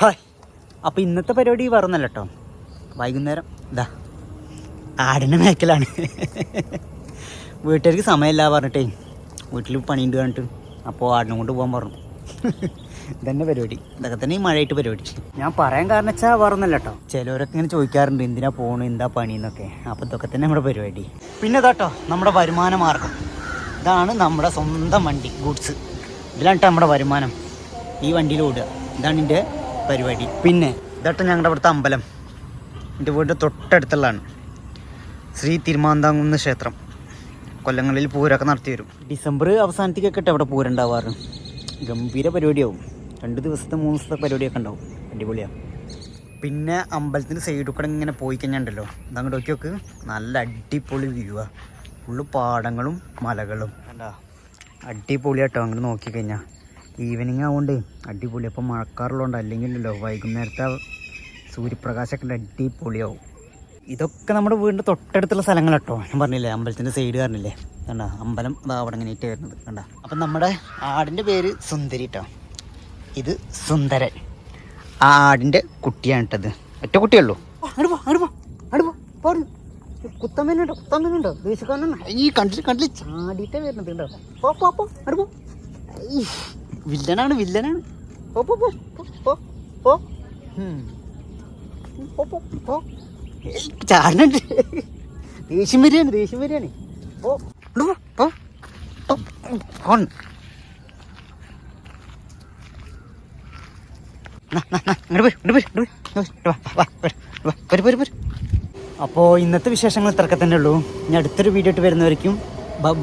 Hi. അപ്പോൾ ഇന്നത്തെ പരിപാടി പറഞ്ഞല്ലോ കേട്ടോ വൈകുന്നേരം. ഇതാ ആടിന്റെ മേക്കലാണ്. വീട്ടുകാർക്ക് സമയമില്ല പറഞ്ഞിട്ടേ. വീട്ടിൽ പണിയുണ്ട് പറഞ്ഞിട്ട്. അപ്പോൾ ആടിനെ കൊണ്ട് പോകാൻ പറഞ്ഞു. ഇതന്നെ പരിപാടി. ഇതൊക്കെ തന്നെ ഈ മഴയായിട്ട് പരിപാടി. ഞാൻ പറയാൻ കാരണം വെച്ചാൽ പറഞ്ഞല്ലോ കേട്ടോ ചിലവരൊക്കെ ഇങ്ങനെ ചോദിക്കാറുണ്ട് എന്തിനാ പോകണം എന്താ പണി? എന്നൊക്കെ. അപ്പോൾ ഇതൊക്കെ തന്നെ നമ്മുടെ പരിപാടി. പിന്നെ ഇതാട്ടോ നമ്മുടെ വരുമാന മാർഗം. ഇതാണ് നമ്മുടെ സ്വന്തം വണ്ടി ഗുഡ്സ്. ഇതിലാണ് നമ്മുടെ വരുമാനം. ഈ വണ്ടിയിൽ ഓടുക. ഇതാണ് എന്റെ പരിപാടി. പിന്നെ? ഇതാട്ടോ ഞങ്ങളുടെ അവിടുത്തെ അമ്പലം. എന്റെ വീടിന്റെ തൊട്ടടുത്തുള്ളതാണ്. ശ്രീ തിരുമാന്താങ്കുന്ന് ക്ഷേത്രം. കൊല്ലങ്ങളിൽ പൂരമൊക്കെ നടത്തി വരും. ഡിസംബർ അവസാനത്തേക്കൊക്കെ ഇവിടെ പൂരം ഉണ്ടാവാറ് ഗംഭീര പരിപാടിയാവും. രണ്ട് ദിവസത്തെ മൂന്ന് ദിവസത്തെ പരിപാടിയൊക്കെ ഉണ്ടാവും. അടിപൊളിയാണ് പിന്നെ അമ്പലത്തിന്റെ സൈഡിൽ കൂടെ ഇങ്ങനെ പോയി കഴിഞ്ഞാൽ ഉണ്ടല്ലോ ഇതങ്ങോട്ട് നോക്കി നോക്ക്. നല്ല അടിപൊളി വ്യൂ ആ. ഫുള്ള് പാടങ്ങളും മലകളും. അല്ല അടിപൊളിയാട്ടോ അങ്ങോട്ട് നോക്കിക്കഴിഞ്ഞാൽ ഈവനിങ് ആവുകൊണ്ട് അടിപൊളി. അപ്പം മഴക്കാറുള്ളതുകൊണ്ട് അല്ലെങ്കിൽ ഉണ്ടല്ലോ വൈകുന്നേരത്തെ സൂര്യപ്രകാശമൊക്കെ അടിപൊളിയാവും. ഇതൊക്കെ നമ്മുടെ വീടിന്റെ തൊട്ടടുത്തുള്ള സ്ഥലങ്ങൾ കേട്ടോ ഞാൻ പറഞ്ഞില്ലേ അമ്പലത്തിന്റെ സൈഡ് കാരണില്ലേ? കണ്ട അമ്പലം അതാ അവിടെ ഇങ്ങനെ ഇട്ട് വരുന്നത് കണ്ട. അപ്പം നമ്മുടെ ആടിന്റെ പേര് സുന്ദരി കേട്ടോ ഇത് സുന്ദരൻ. ആ ആടിന്റെ കുട്ടിയാണ് കേട്ടത് ഒറ്റ കുട്ടിയുള്ളൂ അടുപ്പോ അടുപ്പോ അടുപ്പോ പോടുന്നു കുത്തമ്മനുണ്ടോ കുത്തമ്മനുണ്ടോ. ദേശക്കാരനാണ് ഈ കണ്ടിട്ട് കണ്ടിട്ട് ചാടിയിട്ടേ വരുന്നത് കേട്ടോ പോ പോ പോ അടുപ്പോ വില്ലനാണ് വില്ലനാണ്. പോ പോ പോ പോ പോ. പോ ഉം. പോ പോ പോ. ഏയ് ചാടുന്നുണ്ട് ദേഷ്യം വരികയാണ് ദേഷ്യം വരികയാണ്. പോ, അപ്പോൾ ഇന്നത്തെ വിശേഷങ്ങൾ ഇത്രക്കെ തന്നെ ഉള്ളൂ. ഇനി അടുത്തൊരു വീഡിയോ ഇട്ട് വരുന്നവരിക്കും. ബൈ